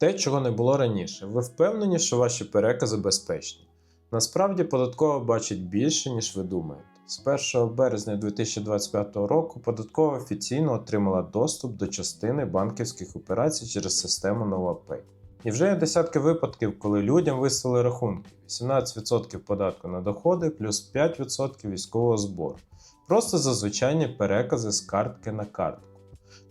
Те, чого не було раніше. Ви впевнені, що ваші перекази безпечні? Насправді податкова бачить більше, ніж ви думаєте. З 1 березня 2025 року податкова офіційно отримала доступ до частини банківських операцій через систему NovaPay. І вже є десятки випадків, коли людям виставили рахунки: 18% податку на доходи плюс 5% військового збору. Просто за звичайні перекази з картки на картку.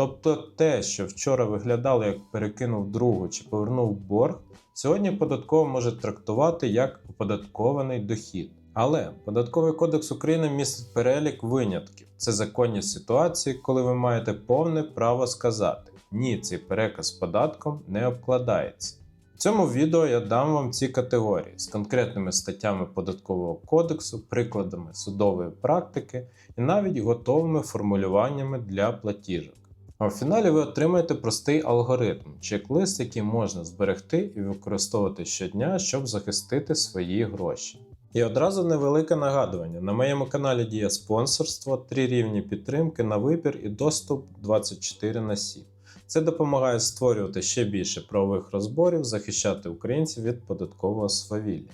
Тобто те, що вчора виглядало як перекинув другу чи повернув борг, сьогодні податково може трактувати як оподаткований дохід. Але податковий кодекс України містить перелік винятків. Це законні ситуації, коли ви маєте повне право сказати: ні, цей переказ податком не обкладається. В цьому відео я дам вам ці категорії з конкретними статтями податкового кодексу, прикладами судової практики і навіть готовими формулюваннями для платіжок. А в фіналі ви отримаєте простий алгоритм, чек-лист, який можна зберегти і використовувати щодня, щоб захистити свої гроші. І одразу невелике нагадування: на моєму каналі діє спонсорство, три рівні підтримки на вибір і доступ 24 на 7. Це допомагає створювати ще більше правових розборів, захищати українців від податкового свавілля.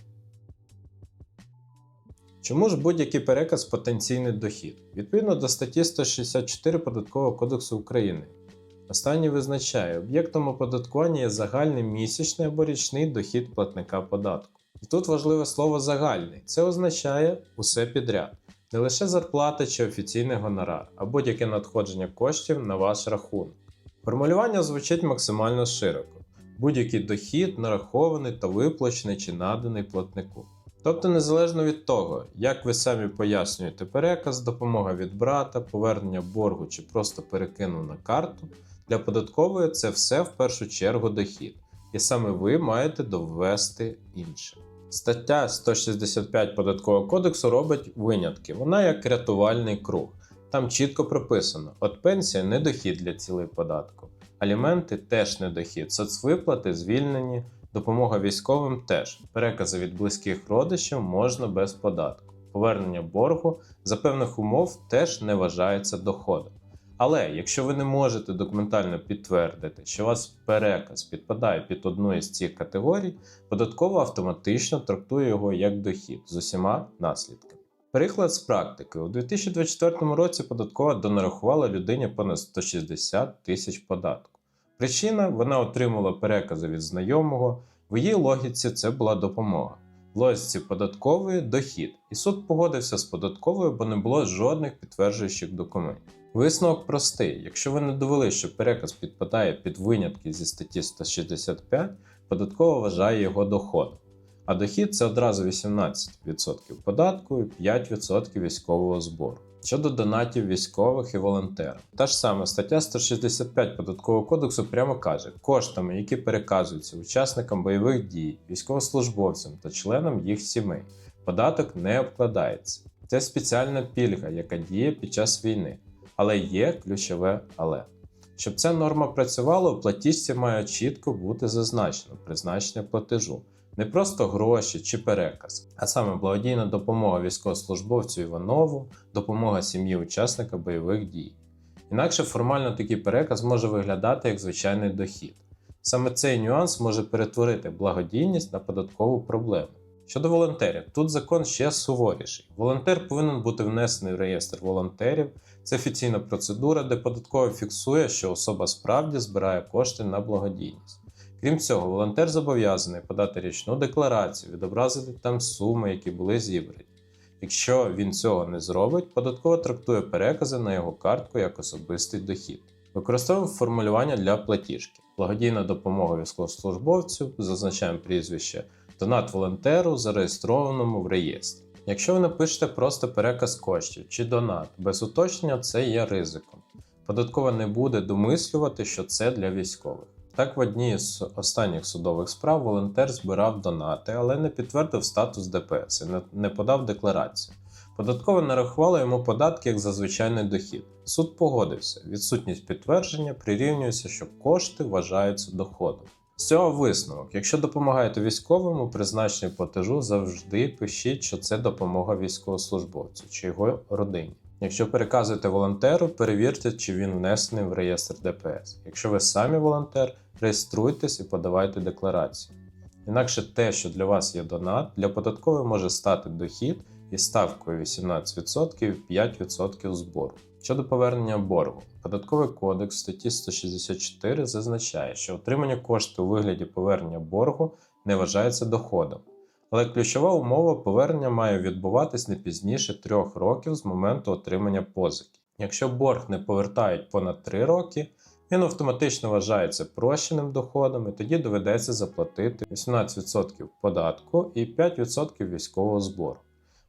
Чому ж будь-який переказ потенційний дохід? Відповідно до статті 164 Податкового кодексу України. Останній визначає, об'єктом оподаткування є загальний місячний або річний дохід платника податку. І тут важливе слово загальний. Це означає усе підряд, не лише зарплата чи офіційний гонорар, а будь-яке надходження коштів на ваш рахунок. Формулювання звучить максимально широко. Будь-який дохід нарахований та виплачений чи наданий платнику. Тобто, незалежно від того, як ви самі пояснюєте переказ, допомога від брата, повернення боргу чи просто перекинув на карту, для податкової це все в першу чергу дохід, і саме ви маєте довести інше. Стаття 165 податкового кодексу робить винятки. Вона як рятувальний круг. Там чітко прописано: от пенсія не дохід для цілей податку, аліменти теж не дохід, соцвиплати звільнені. Допомога військовим теж. Перекази від близьких родичів можна без податку. Повернення боргу за певних умов теж не вважається доходом. Але якщо ви не можете документально підтвердити, що у вас переказ підпадає під одну із цих категорій, податково автоматично трактує його як дохід з усіма наслідками. Приклад з практики: у 2024 році податкова донарахувала людині понад 160 тисяч податку. Причина вона отримала перекази від знайомого, в її логіці це була допомога. В логіці податкової дохід, і суд погодився з податковою, бо не було жодних підтверджуючих документів. Висновок простий: якщо ви не довели, що переказ підпадає під винятки зі статті 165, податкова вважає його доходом. А дохід це одразу 18% податку і 5% військового збору. Щодо донатів військових і волонтерів. Та ж саме стаття 165 податкового кодексу прямо каже, коштами, які переказуються учасникам бойових дій, військовослужбовцям та членам їх сімей, податок не обкладається. Це спеціальна пільга, яка діє під час війни. Але є ключове але. Щоб ця норма працювала, у платіжці має чітко бути зазначено призначення платежу. Не просто гроші чи переказ, а саме благодійна допомога військовослужбовцю Іванову, допомога сім'ї учасника бойових дій. Інакше формально такий переказ може виглядати як звичайний дохід. Саме цей нюанс може перетворити благодійність на податкову проблему. Щодо волонтерів, тут закон ще суворіший. Волонтер повинен бути внесений в реєстр волонтерів. Це офіційна процедура, де податково фіксує, що особа справді збирає кошти на благодійність. Крім цього, волонтер зобов'язаний подати річну декларацію, відобразити там суми, які були зібрані. Якщо він цього не зробить, податково трактує перекази на його картку як особистий дохід. Використовуємо формулювання для платіжки. Благодійна допомога військовослужбовцю, зазначаємо прізвище, донат волонтеру, зареєстрованому в реєстрі. Якщо ви напишете просто переказ коштів чи донат без уточнення, це є ризиком. Податкова не буде домислювати, що це для військових. Так, в одній з останніх судових справ волонтер збирав донати, але не підтвердив статус ДПС і не подав декларацію. Податково нарахувала йому податки як за звичайний дохід. Суд погодився, відсутність підтвердження прирівнюється, що кошти вважаються доходом. З цього висновок, якщо допомагаєте військовому, призначенні платежу завжди пишіть, що це допомога військовослужбовцю чи його родині. Якщо переказуєте волонтеру, перевірте, чи він внесений в реєстр ДПС. Якщо ви самі волонтер, реєструйтесь і подавайте декларацію. Інакше те, що для вас є донат, для податкової може стати дохід із ставкою 18% і 5% збору. Щодо повернення боргу, податковий кодекс статті 164 зазначає, що отримання коштів у вигляді повернення боргу не вважається доходом. Але ключова умова повернення має відбуватись не пізніше трьох років з моменту отримання позики. Якщо борг не повертають понад 3 роки, він автоматично вважається прощеним доходом і тоді доведеться заплатити 18% податку і 5% військового збору.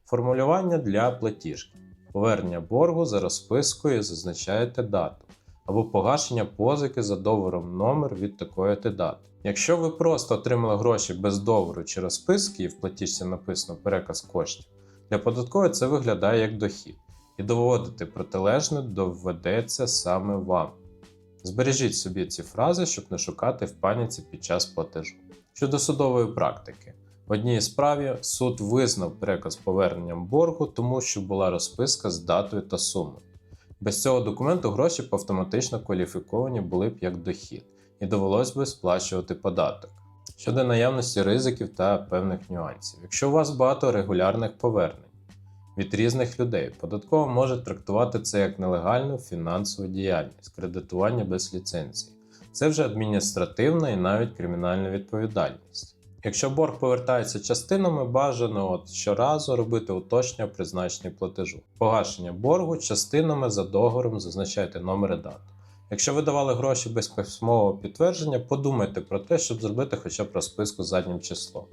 Формулювання для платіжки. Повернення боргу за розпискою зазначаєте дату або погашення позики за договором номер від такої ти дати. Якщо ви просто отримали гроші без договору чи розписки, і в платіжці написано переказ коштів, для податкової це виглядає як дохід, і доводити протилежне доведеться саме вам. Збережіть собі ці фрази, щоб не шукати в паніці під час платежу. Щодо судової практики, в одній справі суд визнав переказ поверненням боргу, тому що була розписка з датою та сумою. Без цього документу гроші б автоматично кваліфіковані були б як дохід, і довелось би сплачувати податок. Щодо наявності ризиків та певних нюансів, якщо у вас багато регулярних повернень від різних людей, податкова може трактувати це як нелегальну фінансову діяльність, кредитування без ліцензії. Це вже адміністративна і навіть кримінальна відповідальність. Якщо борг повертається частинами, бажано от щоразу робити уточнення призначення платежу. Погашення боргу частинами за договором зазначайте номер і дату. Якщо ви давали гроші без письмового підтвердження, подумайте про те, щоб зробити хоча б розписку заднім числом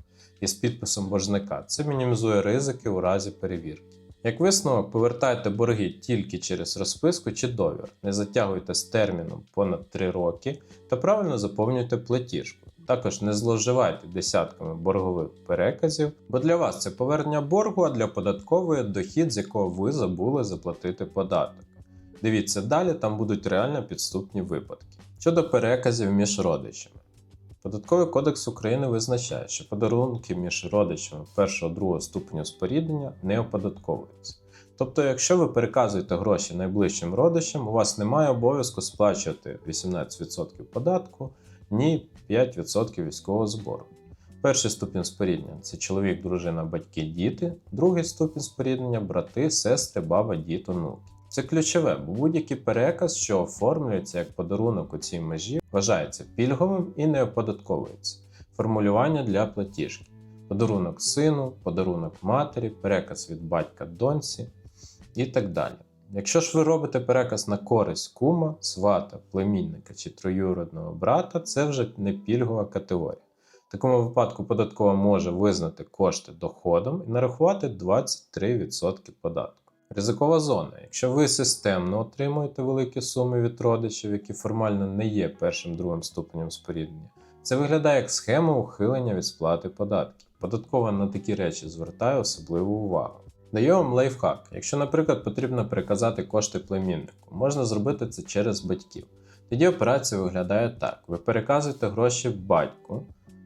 із підписом боржника. Це мінімізує ризики у разі перевірки. Як висновок, повертайте борги тільки через розписку чи довір, не затягуйте з терміном понад 3 роки та правильно заповнюйте платіжку. Також не зловживайте десятками боргових переказів, бо для вас це повернення боргу, а для податкової дохід, з якого ви забули заплатити податок. Дивіться далі, там будуть реально підступні випадки. Щодо переказів між родичами. Податковий кодекс України визначає, що подарунки між родичами першого-другого ступеню споріднення не оподатковуються. Тобто, якщо ви переказуєте гроші найближчим родичам, у вас немає обов'язку сплачувати 18% податку, ні 5% військового збору. Перший ступінь споріднення це чоловік, дружина, батьки, діти, другий ступінь споріднення брати, сестри, баба, дід, онуки. Це ключове, бо будь-який переказ, що оформлюється як подарунок у цій межі, вважається пільговим і не оподатковується. Формулювання для платіжки: подарунок сину, подарунок матері, переказ від батька доньці і так далі. Якщо ж ви робите переказ на користь кума, свата, племінника чи троюродного брата, це вже не пільгова категорія. В такому випадку податкова може визнати кошти доходом і нарахувати 23% податку. Ризикова зона. Якщо ви системно отримуєте великі суми від родичів, які формально не є першим другим ступенем споріднення, це виглядає як схема ухилення від сплати податків. Податкова на такі речі звертає особливу увагу. Даю вам лайфхак. Якщо, наприклад, потрібно переказати кошти племіннику, можна зробити це через батьків. Тоді операція виглядає так: ви переказуєте гроші батьку,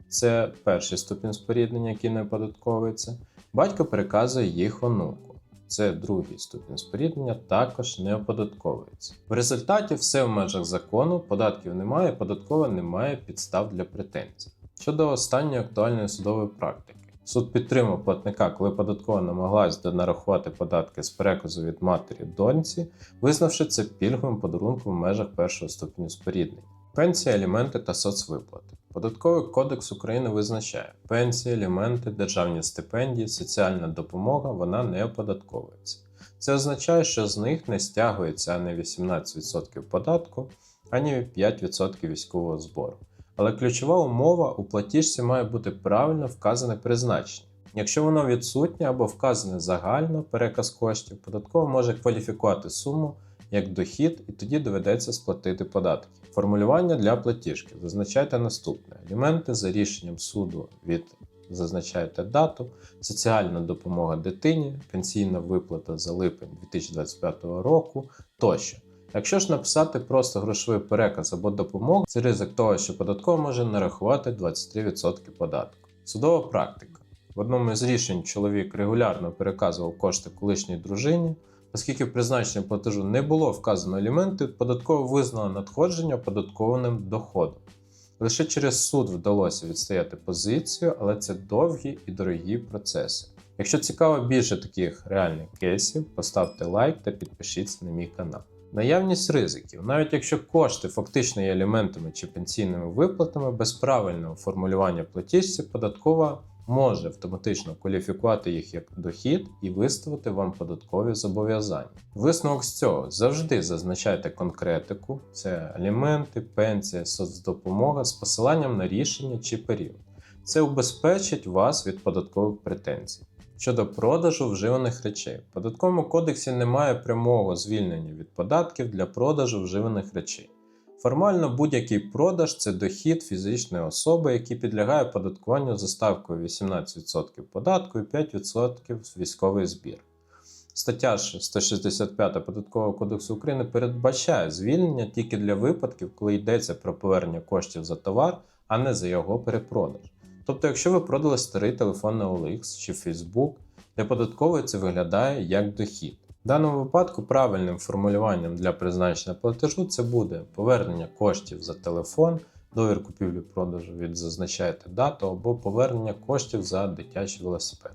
це перший ступінь споріднення, який не оподатковується. Батько переказує їх онуку. Це другий ступінь споріднення, також не оподатковується. В результаті все в межах закону, податків немає, податкова не має підстав для претензій. Щодо останньої актуальної судової практики. Суд підтримав платника, коли податкова намагалась донарахувати податки з переказу від матері доньці, визнавши це пільговим подарунком в межах першого ступеню споріднення. Пенсія, аліменти та соцвиплати. Податковий кодекс України визначає, пенсії, аліменти, державні стипендії, соціальна допомога вона не оподатковується. Це означає, що з них не стягується ані 18% податку, ані 5% військового збору. Але ключова умова у платіжці має бути правильно вказане призначення. Якщо воно відсутнє або вказане загально переказ коштів, податкова може кваліфікувати суму як дохід, і тоді доведеться сплатити податки. Формулювання для платіжки. Зазначайте наступне: аліменти за рішенням суду від зазначайте дату, соціальна допомога дитині, пенсійна виплата за липень 2025 року тощо. Якщо ж написати просто грошовий переказ або допомогу, це ризик того, що податкова може нарахувати 23% податку. Судова практика. В одному із рішень чоловік регулярно переказував кошти колишній дружині, Оскільки в призначенні платежу не було вказано аліменти, податково визнала надходження оподаткованим доходом. Лише через суд вдалося відстояти позицію, але це довгі і дорогі процеси. Якщо цікаво більше таких реальних кейсів, поставте лайк та підпишіться на мій канал. Наявність ризиків, навіть якщо кошти фактично є аліментами чи пенсійними виплатами, без правильного формулювання платіжці податкова може автоматично кваліфікувати їх як дохід і виставити вам податкові зобов'язання. Висновок з цього завжди зазначайте конкретику: це аліменти, пенсія, соцдопомога з посиланням на рішення чи період. Це убезпечить вас від податкових претензій. Щодо продажу вживаних речей, в податковому кодексі немає прямого звільнення від податків для продажу вживаних речей. Формально будь-який продаж це дохід фізичної особи, який підлягає податкуванню за ставкою 18% податку і 5% військовий збір. Стаття 165 Податкового кодексу України передбачає звільнення тільки для випадків, коли йдеться про повернення коштів за товар, а не за його перепродаж. Тобто, якщо ви продали старий телефон на OLX чи Facebook, для податкової це виглядає як дохід. В даному випадку правильним формулюванням для призначення платежу це буде повернення коштів за телефон, довір купівлі-продажу від зазначаєте дату або повернення коштів за дитячий велосипед.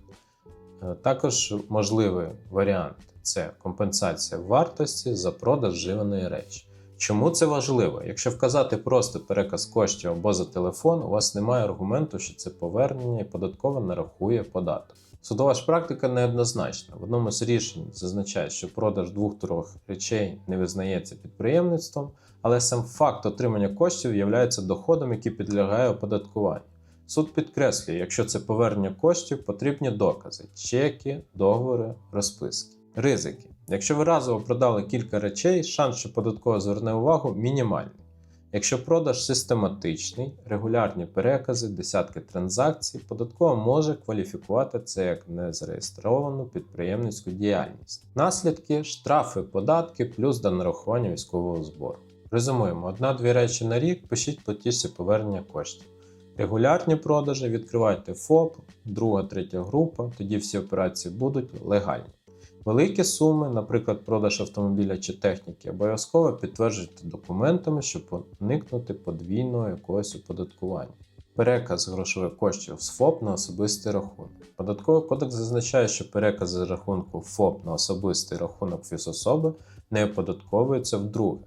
Е, Також можливий варіант це компенсація вартості за продаж вживаної речі. Чому це важливо? Якщо вказати просто переказ коштів або за телефон, у вас немає аргументу, що це повернення і податково нарахує податок. Судова ж практика неоднозначна. В одному з рішень зазначає, що продаж двох-трьох речей не визнається підприємництвом, але сам факт отримання коштів є доходом, який підлягає оподаткуванню. Суд підкреслює, якщо це повернення коштів, потрібні докази, чеки, договори, розписки. Ризики. Якщо ви разово продали кілька речей, шанс, що податково зверне увагу, мінімальний. Якщо продаж систематичний, регулярні перекази, десятки транзакцій, податково може кваліфікувати це як незареєстровану підприємницьку діяльність. Наслідки штрафи, податки плюс до нарахування військового збору. Резюмуємо: одна-дві речі на рік, пишіть платіжці повернення коштів. Регулярні продажі відкривайте ФОП, друга, третя група, тоді всі операції будуть легальні. Великі суми, наприклад, продаж автомобіля чи техніки, обов'язково підтверджуйте документами, щоб уникнути подвійного якогось оподаткування. Переказ грошових коштів з ФОП на особистий рахунок. Податковий кодекс зазначає, що переказ з рахунку ФОП на особистий рахунок фізособи не оподатковується вдруге.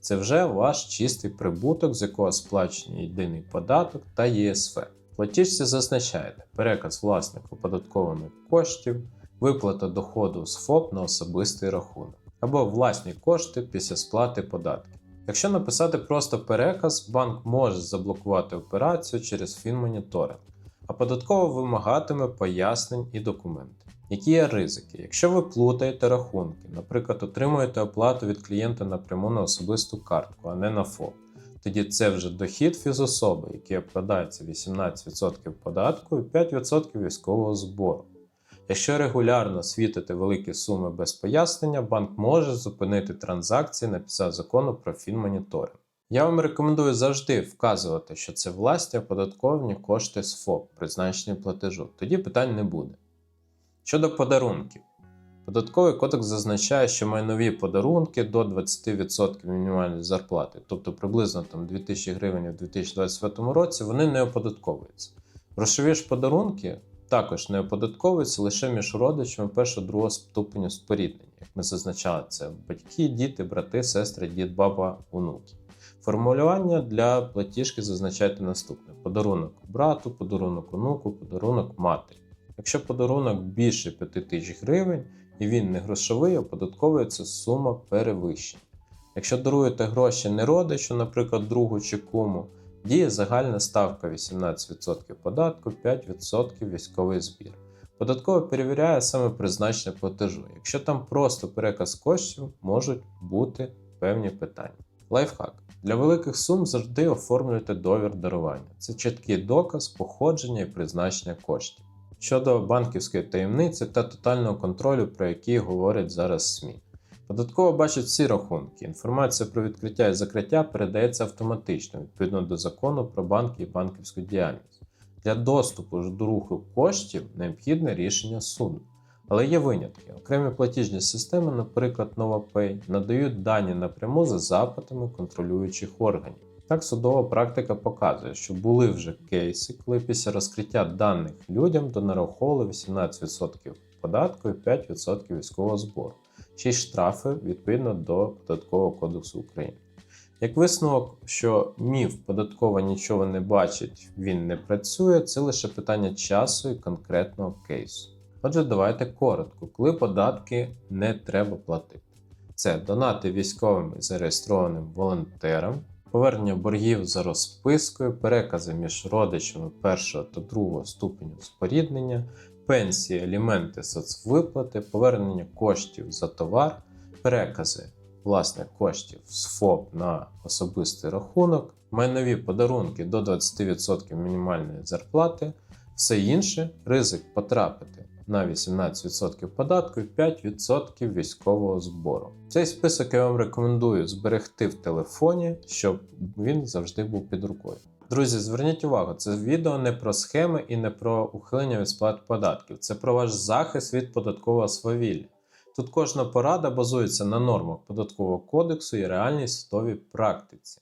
Це вже ваш чистий прибуток, з якого сплачені єдиний податок та ЄСФ. В платіжці зазначаєте переказ власнику оподаткованих коштів, виплата доходу з ФОП на особистий рахунок або власні кошти після сплати податків. Якщо написати просто переказ, банк може заблокувати операцію через фінмоніторинг, а податково вимагатиме пояснень і документи. Які є ризики? Якщо ви плутаєте рахунки, наприклад, отримуєте оплату від клієнта напряму на особисту картку, а не на ФОП, тоді це вже дохід фізособи, який обкладається 18% податку і 5% військового збору. Якщо регулярно світити великі суми без пояснення, банк може зупинити транзакції на підставі закону про фінмоніторинг. Я вам рекомендую завжди вказувати, що це власні оподатковані кошти з ФОП, призначені платежу. Тоді питань не буде. Щодо подарунків, податковий кодекс зазначає, що майнові подарунки до 20% мінімальної зарплати, тобто приблизно там 2000 гривень у 2025 році, вони не оподатковуються. Грошові ж подарунки також не оподатковуються лише між родичами першого другого ступеню споріднення. Як ми зазначали, це батьки, діти, брати, сестри, дід, баба, онуки. Формулювання для платіжки зазначайте наступне: подарунок брату, подарунок онуку, подарунок матері. Якщо подарунок більше 5 тисяч гривень і він не грошовий, оподатковується сума перевищення. Якщо даруєте гроші не родичу, наприклад, другу чи куму, діє загальна ставка 18% податку, 5% військовий збір. Податково перевіряє саме призначення платежу. Якщо там просто переказ коштів, можуть бути певні питання. Лайфхак. Для великих сум завжди оформлюйте довір дарування. Це чіткий доказ походження і призначення коштів. Щодо банківської таємниці та тотального контролю, про який говорять зараз СМІ. Податково бачить всі рахунки. Інформація про відкриття і закриття передається автоматично відповідно до закону про банки і банківську діяльність. Для доступу ж до руху коштів необхідне рішення суду. Але є винятки. Окремі платіжні системи, наприклад, NovaPay, надають дані напряму за запитами контролюючих органів. Так, судова практика показує, що були вже кейси, коли після розкриття даних людям донараховували 18% податку і 5% військового збору, й штрафи відповідно до Податкового кодексу України. Як висновок, що міф податкова нічого не бачить, він не працює, це лише питання часу і конкретного кейсу. Отже, давайте коротко, коли податки не треба платити. Це донати військовим і зареєстрованим волонтерам, повернення боргів за розпискою, перекази між родичами першого та другого ступеню споріднення, пенсії, аліменти, соцвиплати, повернення коштів за товар, перекази власне коштів з ФОП на особистий рахунок, майнові подарунки до 20% мінімальної зарплати, все інше ризик потрапити на 18% податку і 5% військового збору. Цей список я вам рекомендую зберегти в телефоні, щоб він завжди був під рукою. Друзі, зверніть увагу, це відео не про схеми і не про ухилення від сплат податків, це про ваш захист від податкового свавілля. Тут кожна порада базується на нормах податкового кодексу і реальній судовій практиці.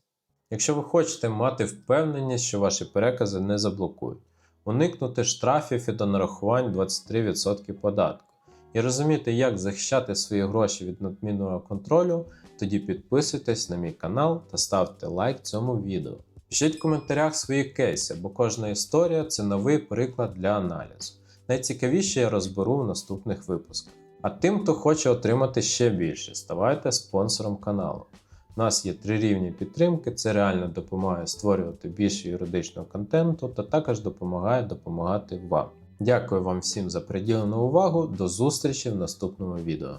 Якщо ви хочете мати впевненість, що ваші перекази не заблокують, уникнути штрафів і до нарахувань 23% податку і розуміти, як захищати свої гроші від надмірного контролю, тоді підписуйтесь на мій канал та ставте лайк цьому відео. Пишіть в коментарях свої кейси, бо кожна історія це новий приклад для аналізу. Найцікавіше я розберу в наступних випусках. А тим, хто хоче отримати ще більше, ставайте спонсором каналу. У нас є три рівні підтримки, це реально допомагає створювати більше юридичного контенту та також допомагає допомагати вам. Дякую вам всім за приділену увагу. До зустрічі в наступному відео.